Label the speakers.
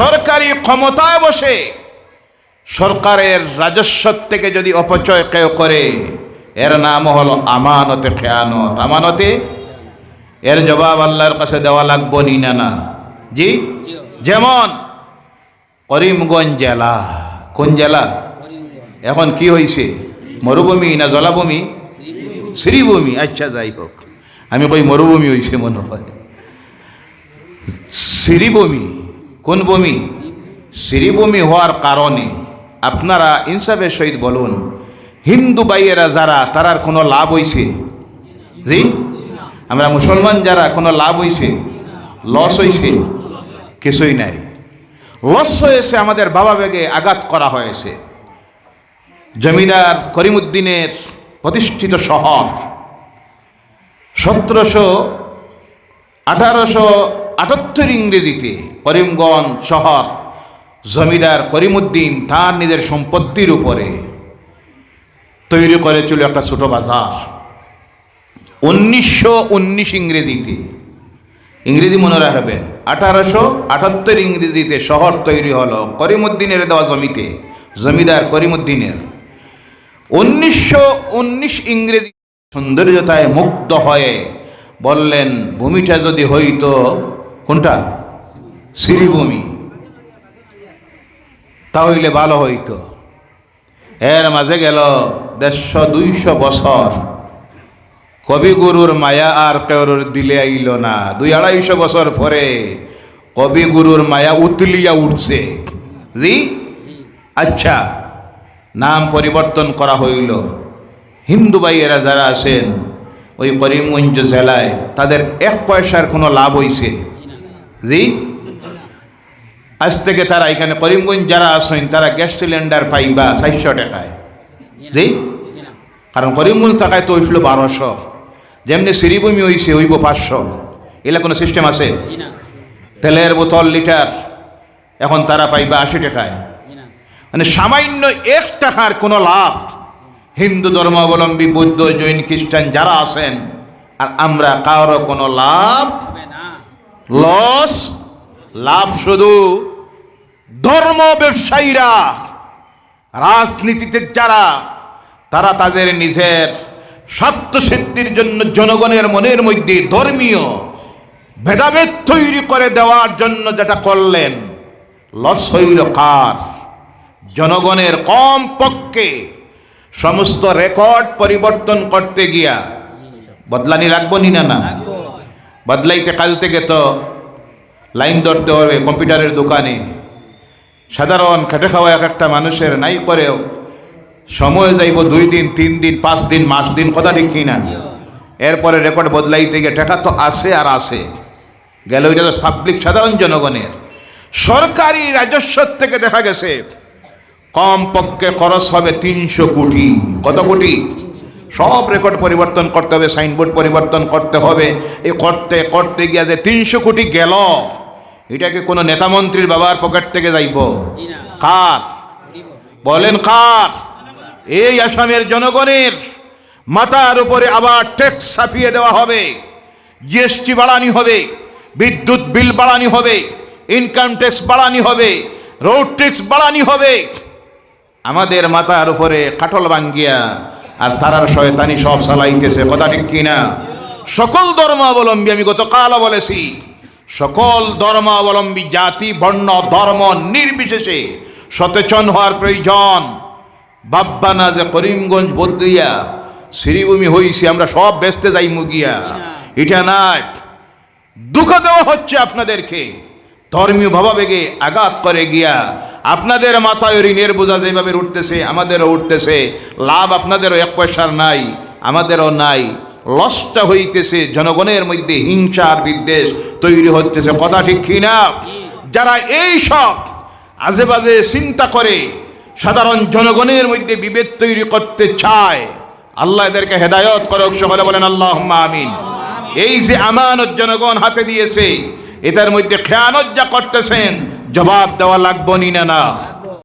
Speaker 1: সরকারি ক্ষমতায় বসে সরকারের রাজস্ব থেকে যদি অপচয় কেউ করে এর নাম হলো আমানতে খেয়ানত। আমানতে? এর জবাব আল্লাহর কাছে দেওয়া লাগবো নি না না? জি? যেমন করিমগঞ্জ জেলা। কোন জেলা? এখন কি হয়েছে মরুভূমি না জলাভূমি? শ্রীভূমি। আচ্ছা যাই হোক। আমি কই মরুভূমি হয়েছে মনে হয়। শ্রীভূমি। কোন ভূমি? শ্রীভূমি হওয়ার কারণে। আপনারা ইনসাফের সহিত বলুন, হিন্দু বাইয়েরা যারা, তারার কোনো লাভ হইছে? জি? আমরা মুসলমান যারা, কোনো লাভ হইছে? লস হইছে? কিছুই নাই। লস হয়েছে আমাদের বাবা বেগে আঘাত করা হয়েছে। জমিদার করিমুদ্দিনের প্রতিষ্ঠিত শহর। সতেরোশো আঠারোশো আটাত্তর ইংরেজিতে করিমগঞ্জ শহর জমিদার করিমুদ্দিন তার নিজের সম্পত্তির উপরে তৈরি করে করেছিল একটা ছোট বাজার। উনিশশো উনিশ ইংরেজিতে, ইংরেজি মনে রাখবেন, আঠারোশো আটাত্তর ইংরেজিতে শহর তৈরি হলো করিমুদ্দিনের দেওয়া জমিতে, জমিদার করিমুদ্দিনের। উনিশশো উনিশ ইংরেজি সৌন্দর্যতায় মুগ্ধ হয়ে বললেন, ভূমিটা যদি হইতো কোনটা? শ্রীভূমি। তাহলে ভালো হইতো। এর মাঝে গেল দেড়শো, দুইশো বছর। কবিগুরুর মায়া আর কেউর দিলে আইল না। দুই আড়াইশো বছর পরে কবিগুরুর মায়া উতলিয়া উঠছে। জি? আচ্ছা নাম পরিবর্তন করা হইল। হিন্দু ভাইয়েরা যারা আছেন, ওই করিমগঞ্জ জেলায় তাদের এক পয়সার কোনো লাভ হইছে। জি? আজ থেকে তারা এখানে করিমগঞ্জ যারা আসেন তারা গ্যাস সিলিন্ডার পাইবা চারশো টাকায়। জি? কারণ করিমগঞ্জ টাকায় তো হয়েছিল বারোশো। যেমনি শ্রীভূমি হইছে, হইব পাঁচশো। এলা কোনো সিস্টেম আছে? তেলের বোতল, লিটার। এখন তারা পাইবা আশি টাকায়। মানে সামান্য এক টাকার কোনো লাভ। হিন্দু ধর্মাবলম্বী, বৌদ্ধ, জৈন, খ্রিস্টান যারা আছেন, আর আমরা কারও কোনো লাভ লস, লাভ শুধু ধর্ম ব্যবসায়ীরা, রাজনীতিতে যারা, তারা তাদের নিজের স্বার্থ সিদ্ধির জন্য জনগণের মনের মধ্যে ধর্মীয় ভেদাভেদ তৈরি করে দেওয়ার জন্য যেটা করলেন, লস হইল কার? জনগণের কম পক্ষে সমস্ত রেকর্ড পরিবর্তন করতে গিয়া বদলানি রাখব নি না না? বদলাইতে কাল থেকে তো লাইন ধরতে হবে কম্পিউটারের দোকানে। সাধারণ খেটে খাওয়া এক একটা মানুষের নাই করেও সময় যাইব দুই দিন, তিন দিন, পাঁচ দিন, মাস দিন, কথা ঠিক না এরপরে রেকর্ড বদলাইতে গিয়ে টাকা তো আসে আর আসে গেল ওইটা তো পাবলিক সাধারণ জনগণের। সরকারি রাজস্ব থেকে দেখা গেছে কম পক্ষে খরচ হবে তিনশো কোটি। কত কোটি? সব রেকর্ড পরিবর্তন করতে হবে সাইনবোর্ড পরিবর্তন করতে হবে। এ করতে করতে গিয়ে যে তিনশো কোটি গেল এটাকে কোনো নেতামন্ত্রীর বাবার পকেট থেকে যাইব? কার? বলেন কার? এই আসামের জনগণের মাথার উপরে আবার ট্যাক্স ছাপিয়ে দেওয়া হবে। জিএসটি বাড়ানি হবে বিদ্যুৎ বিল বাড়ানি হবে ইনকাম ট্যাক্স বাড়ানি হবে রোড ট্যাক্স বাড়ানি হবে। আমাদের মাথার উপরে কাঠল ভাঙ্গিয়া আর তারার শয়তানি সব চালাইতেছে। কথা ঠিক কিনা? সকল ধর্মাবলম্বী, আমি গতকাল বলেছি, সকল ধর্মাবলম্বী জাতি, বর্ণ, ধর্ম নির্বিশেষে সচেতন হওয়ার প্রয়োজন। বাব্বা না যে করিমগঞ্জ, বদরিয়া, শ্রীভূমি হইছে, আমরা সব ব্যস্তে যাই মুগিয়া এটা না দুঃখ দেওয়া হচ্ছে আপনাদেরকে। ধর্মীয় ভাবাবেগে আঘাত করে গিয়া আপনাদের মাথায় ঋণের বোঝা যেভাবে উঠতেছে, আমাদেরও উঠতেছে। লাভ আপনাদেরও এক পয়সার নাই, আমাদেরও নাই। লসটা হইতেছে জনগণের মধ্যে হিংসা আর বিদ্বেষ তৈরি হতেছে কথা ঠিক কিনা যারা এই সব আজে বাজে চিন্তা করে, সাধারণ জনগণের মধ্যে বিভেদ তৈরি করতে চায়, আল্লাহ এদেরকে হেদায়ত করক, সকলে বলেন আল্লাহ আমিন। এই যে আমানত জনগণ হাতে দিয়েছে, এটার মধ্যে খেয়ানত যা করতেছেন জবাব দেওয়া লাগবো নি না না।